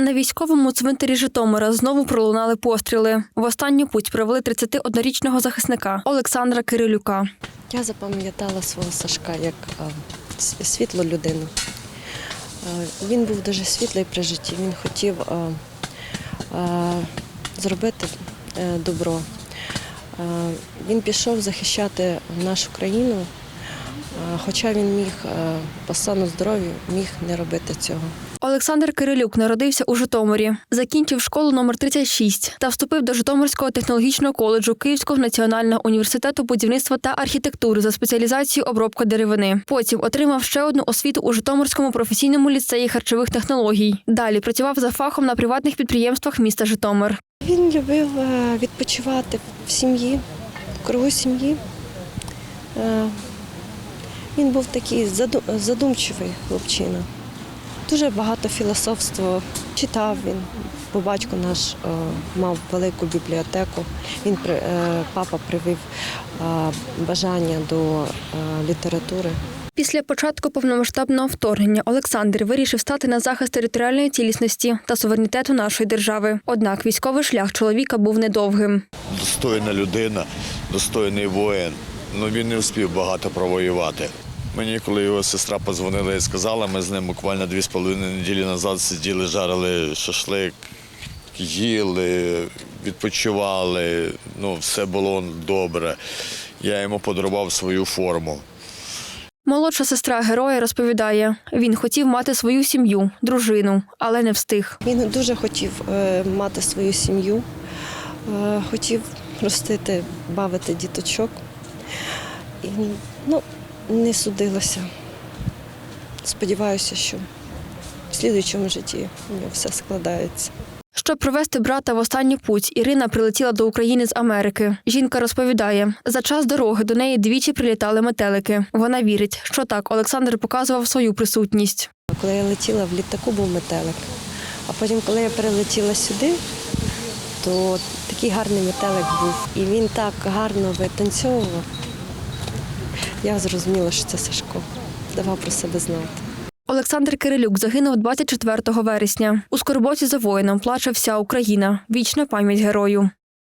На військовому цвинтарі Житомира знову пролунали постріли. В останню путь провели 31-річного захисника Олександра Кирилюка. Я запам'ятала свого Сашка як е, світлу людину. Е, Він був дуже світлий при житті. Він хотів е, зробити добро. Він пішов захищати нашу країну, хоча він міг е, по стану здоров'я міг не робити цього. Олександр Кирилюк народився у Житомирі, закінчив школу номер 36 та вступив до Житомирського технологічного коледжу Київського національного університету будівництва та архітектури за спеціалізацією обробка деревини. Потім отримав ще одну освіту у Житомирському професійному ліцеї харчових технологій. Далі працював за фахом на приватних підприємствах міста Житомир. Він любив е, відпочивати в сім'ї, в кругу сім'ї. Він був такий задумчивий хлопчина. Дуже багато філософствував, читав він. Бо батько наш е, мав велику бібліотеку. Він при- е, папа привив е, бажання до літератури. Після початку повномасштабного вторгнення Олександр вирішив стати на захист територіальної цілісності та суверенітету нашої держави. Однак військовий шлях чоловіка був недовгим. достойна людина, достойний воїн. Ну він не встиг багато провоювати. Мені, коли його сестра подзвонила і сказала, ми з ним буквально дві з половиною неділі назад сиділи, жарили шашлик, їли, відпочивали. Ну, все було добре. Я йому подарував свою форму. Молодша сестра героя розповідає: він хотів мати свою сім'ю, дружину, але не встиг. Він дуже хотів е, мати свою сім'ю, е, хотів ростити, бавити діточок. І ну, не судилося. Сподіваюся, що в слідуючому житті у нього все складається. Щоб провести брата в останню путь, Ірина прилетіла до України з Америки. Жінка розповідає, за час дороги до неї двічі прилітали метелики. Вона вірить, що так Олександр показував свою присутність. Коли я летіла в літаку, був метелик. А потім, коли я перелетіла сюди, то такий гарний метелик був. І він так гарно витанцьовував. Я зрозуміла, що це Сашко. Давав про себе знати. Олександр Кирилюк загинув 24 вересня. У скорботі за воїном плаче вся Україна. Вічна пам'ять герою.